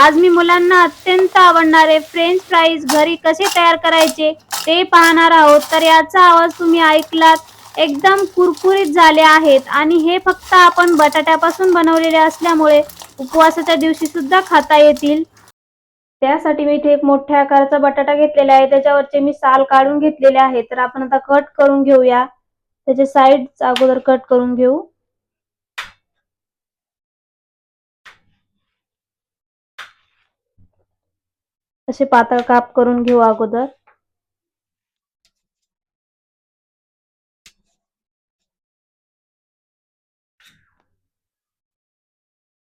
आज मी मुलांना अत्यंत आवडणारे फ्रेंच फ्राईज घरी कसे तयार करायचे ते पाहणार आहोत. तर याचा आवाज तुम्ही ऐकलात. एकदम कुरकुरीत झाले आहेत. आणि हे फक्त आपण बटाट्यापासून बनवलेले असल्यामुळे उपवासाच्या दिवशी सुद्धा खाता येतील. त्यासाठी मी इथे एक मोठ्या आकाराचा बटाटा घेतलेला आहे. त्याच्यावरचे मी साल काढून घेतलेले आहे. तर आपण आता कट करून घेऊया. त्याचे साईड अगोदर कट करून घेऊ. असे पातळ काप करून घेऊ अगोदर.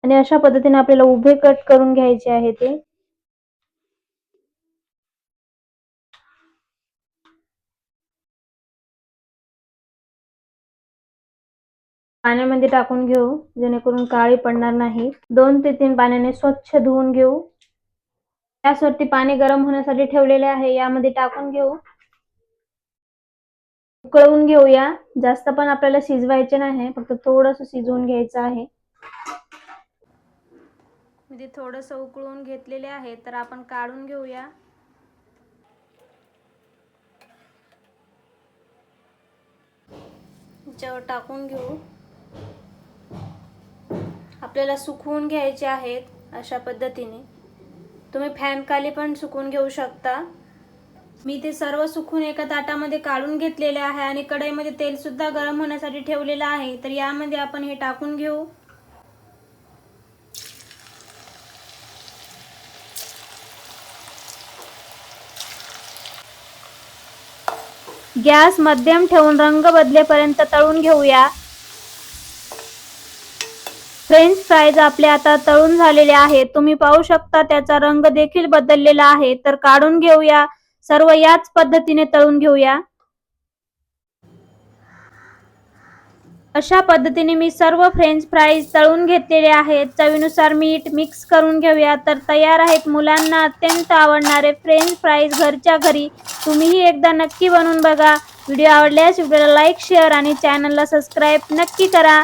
आणि अशा पद्धतीने आपल्याला उभे कट करून घ्यायचे आहे ते. पाण्यामध्ये टाकून घेऊ जेणेकरून काळी पडणार नाही. दोन ते तीन पाण्याने स्वच्छ धुवून घेऊ. गॅसवरती पाणी गरम होण्यासाठी ठेवलेले आहे. यामध्ये टाकून घेऊ. उकळवून घेऊया. जास्त पण आपल्याला शिजवायचे नाही. फक्त थोडस शिजवून घ्यायचं आहे. म्हणजे मी ते थोडस उकळून घेतलेले आहे तर आपण काढून घेऊया. याच्यावर टाकून घेऊ. आपल्याला सुकवून घ्यायचे आहेत अशा पद्धतीने. तुम्ही फॅनखाली पण सुकून घेऊ शकता. मी ते सर्व सुकून एका ताटामध्ये काढून घेतलेले आहे आणि कढईमध्ये तेलसुद्धा गरम होण्यासाठी ठेवलेलं आहे. तर यामध्ये आपण हे टाकून घेऊ. गॅस मध्यम ठेवून रंग बदलेपर्यंत तळून घेऊया. फ्रेंच फ्राईज आपले आता तळून झालेले आहेत. तुम्ही पाहू शकता त्याचा रंग देखील बदललेला आहे. तर काढून घेऊया. सर्व याच पद्धतीने तळून घेऊया. अशा पद्धतीने मी सर्व फ्रेंच फ्राईज तळून घेतलेले आहेत. चवीनुसार मीठ मिक्स करून घेऊया. तर तयार आहेत मुलांना अत्यंत आवडणारे फ्रेंच फ्राईज घरच्या घरी. तुम्हीही एकदा नक्की बनवून बघा. व्हिडिओ आवडल्यास व्हिडिओला लाईक शेअर आणि चॅनलला सबस्क्राईब नक्की करा.